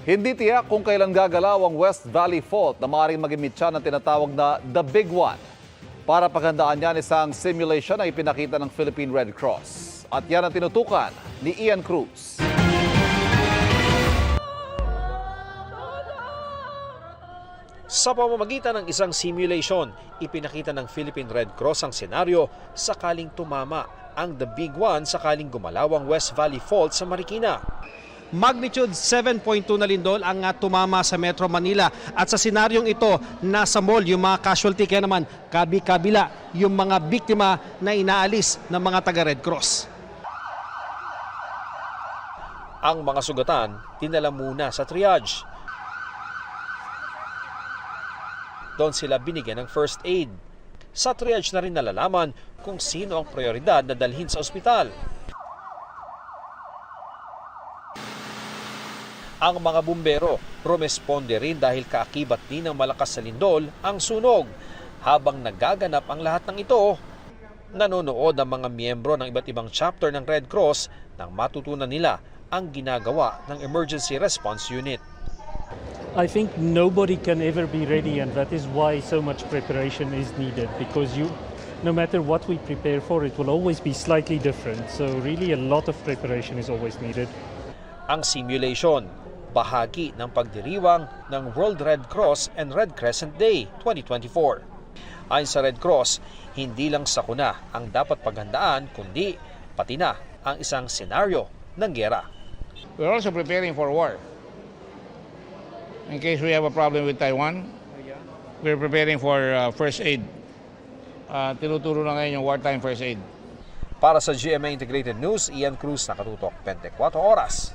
Hindi tiyak kung kailan gagalaw ang West Valley Fault na maaaring maging ng tinatawag na The Big One. Para paghandaan yan, isang simulation na ipinakita ng Philippine Red Cross. At yan ang tinutukan ni Ian Cruz. Sa pamamagitan ng isang simulation, ipinakita ng Philippine Red Cross ang senaryo sakaling tumama ang The Big One sakaling gumalaw ang West Valley Fault sa Marikina. Magnitude 7.2 na lindol ang ah, tumama sa Metro Manila at sa senaryong ito nasa mall yung mga casualty kaya naman kabi-kabila yung mga biktima na inaalis ng mga taga Red Cross. Ang mga sugatan, dinala muna sa triage. Doon sila binigyan ng first aid. Sa triage na rin nalalaman kung sino ang prioridad na dalhin sa ospital. Ang mga bumbero rumesponde rin dahil kaakibat din ng malakas sa lindol ang sunog. Habang nagaganap ang lahat ng ito, nanonood ang mga miyembro ng iba't ibang chapter ng Red Cross nang matutunan nila ang ginagawa ng Emergency Response Unit. I think nobody can ever be ready, and that is why so much preparation is needed because you, no matter what we prepare for, it will always be slightly different. So, really, a lot of preparation is always needed. Ang simulation, bahagi ng pagdiriwang ng World Red Cross and Red Crescent Day 2024. Ayon sa Red Cross, hindi lang sakuna ang dapat paghandaan kundi pati na ang isang senaryo ng gera. We're also preparing for war. In case we have a problem with Taiwan, we're preparing for uh, first aid. Uh, tinuturo na ngayon yung wartime first aid. Para sa GMA Integrated News, Ian Cruz nakatutok 24 oras.